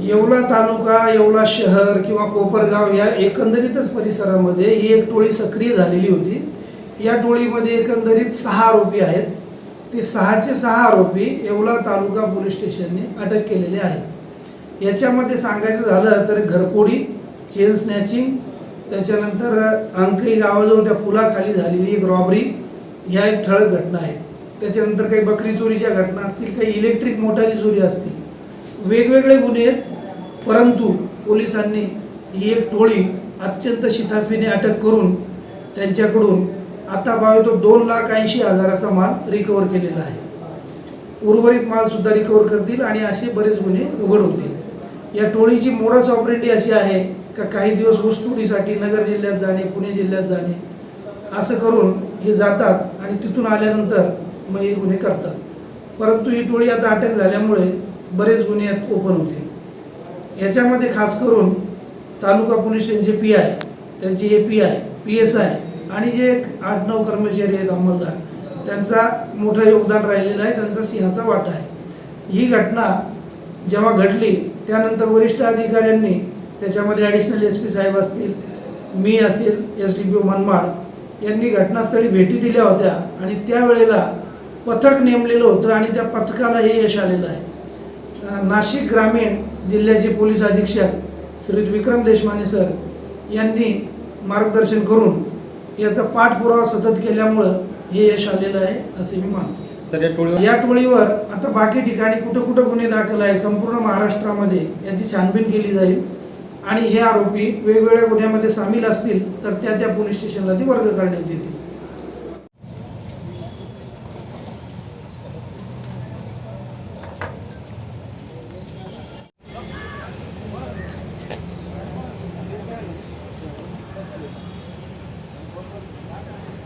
येवला तालुका येवला शहर किंवा कोपरगाव या एकंदरीतच परिसरामध्ये ही एक टोळी सक्रिय झालेली होती. या टोळीमध्ये एकंदरीत सहा आरोपी आहेत. ते सहाचे सहा आरोपी येवला तालुका पोलीस स्टेशनने अटक केलेले आहेत. याच्यामध्ये सांगायचं झालं तर घरकोडी चेन स्नॅचिंग त्याच्यानंतर अंकई गावाजवळ त्या पुलाखाली झालेली एक रॉबरी ह्या एक ठळक घटना आहेत. त्याच्यानंतर काही बकरी चोरीच्या घटना असतील काही इलेक्ट्रिक मोटारी चोरी असतील. वेगवेगळे गुन्हे आहेत. परंतु पोलिसांनी ही एक टोळी अत्यंत शिताफीने अटक करून त्यांच्याकडून आता तो दोन लाख ऐंशी हजाराचा माल रिकवर केलेला आहे. उर्वरित मालसुद्धा रिकवर करतील आणि असे बरेच गुन्हे उघड होतील. या टोळीची मोडस ऑपरेटी अशी आहे का काही दिवस वस्तुडीसाठी नगर जिल्ह्यात जाणे पुणे जिल्ह्यात जाणे असं करून हे जातात आणि तिथून आल्यानंतर मग हे गुन्हे करतात. परंतु ही टोळी आता अटक झाल्यामुळे बरेच गुन्हे ओपन होतील याच्यामध्ये खास करून तालुका पोलीस स्टेशनचे पी आय त्यांचे A P I P S I आणि जे एक आठ नऊ कर्मचारी आहेत अंमलदार त्यांचा मोठं योगदान राहिलेलं आहे त्यांचा सिंहाचा वाटा आहे. ही घटना जेव्हा घडली त्यानंतर वरिष्ठ अधिकाऱ्यांनी त्याच्यामध्ये ॲडिशनल एस पी साहेब असतील मी असेल S D P O Manmad यांनी घटनास्थळी भेटी दिल्या होत्या आणि त्यावेळेला पथक नेमलेलं होतं आणि त्या पथकाला हे यश आलेलं आहे. नाशिक ग्रामीण जिल्ह्याचे पोलीस अधीक्षक श्री विक्रम देशमाने सर यांनी मार्गदर्शन करून याचा पाठपुरावा सतत केल्यामुळं हे यश आलेलं आहे असे मी मानतो. सर या टोळीवर या टोळीवर आता बाकी ठिकाणी कुठं कुठं गुन्हे दाखल आहे संपूर्ण महाराष्ट्रामध्ये याची छानबीन केली जाईल. आणि हे आरोपी वेगवेगळ्या गुन्ह्यामध्ये सामील असतील तर त्या त्या पोलीस स्टेशनला ती वर्ग करण्यात येतील.